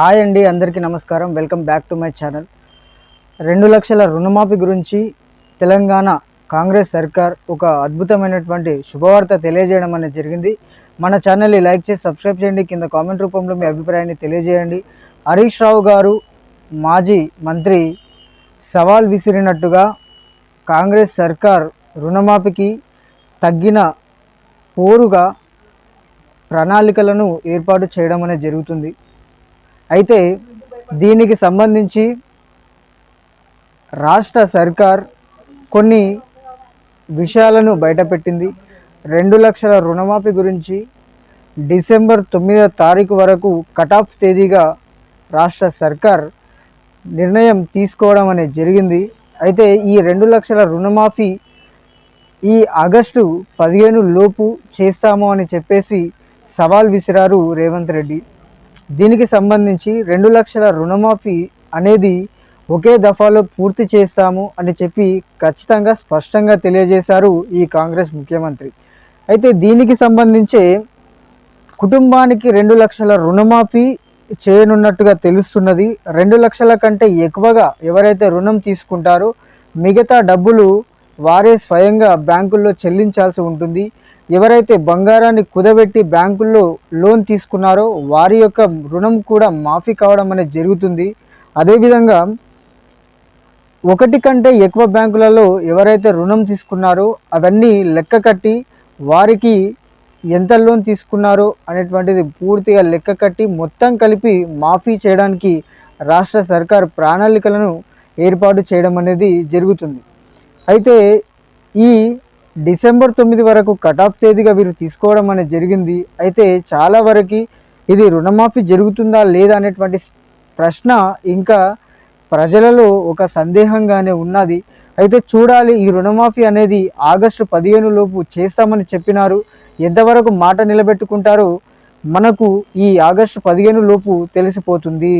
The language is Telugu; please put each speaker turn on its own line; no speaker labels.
హాయ్ అండి అందరికీ నమస్కారం. Welcome back to my channel. రెండు లక్షల రుణమాఫీ గురించి తెలంగాణ కాంగ్రెస్ సర్కార్ ఒక అద్భుతమైనటువంటి శుభవార్త తెలియజేయడం అనేది జరిగింది. మన ఛానల్ని లైక్ చేసి సబ్స్క్రైబ్ చేయండి. కింద కామెంట్ రూపంలో మీ అభిప్రాయాన్ని తెలియజేయండి. హరీష్ రావు గారు మాజీ మంత్రి సవాల్ విసిరినట్టుగా కాంగ్రెస్ సర్కార్ రుణమాఫీకి తగ్గిన పోరుగా ప్రణాళికలను ఏర్పాటు చేయడం అనేది జరుగుతుంది. అయితే దీనికి సంబంధించి రాష్ట్ర సర్కార్ కొన్ని విషయాలను బయటపెట్టింది. రెండు లక్షల రుణమాఫీ గురించి డిసెంబర్ తొమ్మిదో తారీఖు వరకు కటాఫ్ తేదీగా రాష్ట్ర సర్కార్ నిర్ణయం తీసుకోవడం అనేది జరిగింది. అయితే ఈ రెండు లక్షల రుణమాఫీ ఈ ఆగస్టు పదిహేను లోపు చేస్తాము అని చెప్పేసి సవాల్ విసిరారు రేవంత్ రెడ్డి. దీనికి సంబంధించి రెండు లక్షల రుణమాఫీ అనేది ఒకే దఫాలో పూర్తి చేస్తాము అని చెప్పి ఖచ్చితంగా స్పష్టంగా తెలియజేశారు ఈ కాంగ్రెస్ ముఖ్యమంత్రి. అయితే దీనికి సంబంధించే కుటుంబానికి రెండు లక్షల రుణమాఫీ చేయనున్నట్టుగా తెలుస్తున్నది. రెండు లక్షల కంటే ఎక్కువగా ఎవరైతే రుణం తీసుకుంటారో మిగతా డబ్బులు వారే స్వయంగా బ్యాంకుల్లో చెల్లించాల్సి ఉంటుంది. ఎవరైతే బంగారాన్ని కుదబెట్టి బ్యాంకుల్లో లోన్ తీసుకున్నారో వారి యొక్క రుణం కూడా మాఫీ కావడం అనేది జరుగుతుంది. అదేవిధంగా ఒకటి కంటే ఎక్కువ బ్యాంకులలో ఎవరైతే రుణం తీసుకున్నారో అవన్నీ లెక్క కట్టి వారికి ఎంత లోన్ తీసుకున్నారో అనేటువంటిది పూర్తిగా లెక్క కట్టి మొత్తం కలిపి మాఫీ చేయడానికి రాష్ట్ర సర్కార్ ప్రణాళికలను ఏర్పాటు చేయడం అనేది జరుగుతుంది. అయితే ఈ డిసెంబర్ తొమ్మిది వరకు కటాఫ్ తేదీగా వీరు తీసుకోవడం అనేది జరిగింది. అయితే చాలా వరకు ఇది రుణమాఫీ జరుగుతుందా లేదా అనేటువంటి ప్రశ్న ఇంకా ప్రజలలో ఒక సందేహంగానే ఉన్నది. అయితే చూడాలి ఈ రుణమాఫీ అనేది ఆగస్టు పదిహేను లోపు చేస్తామని చెప్పినారు. ఎంతవరకు మాట నిలబెట్టుకుంటారో మనకు ఈ ఆగస్టు పదిహేను లోపు తెలిసిపోతుంది.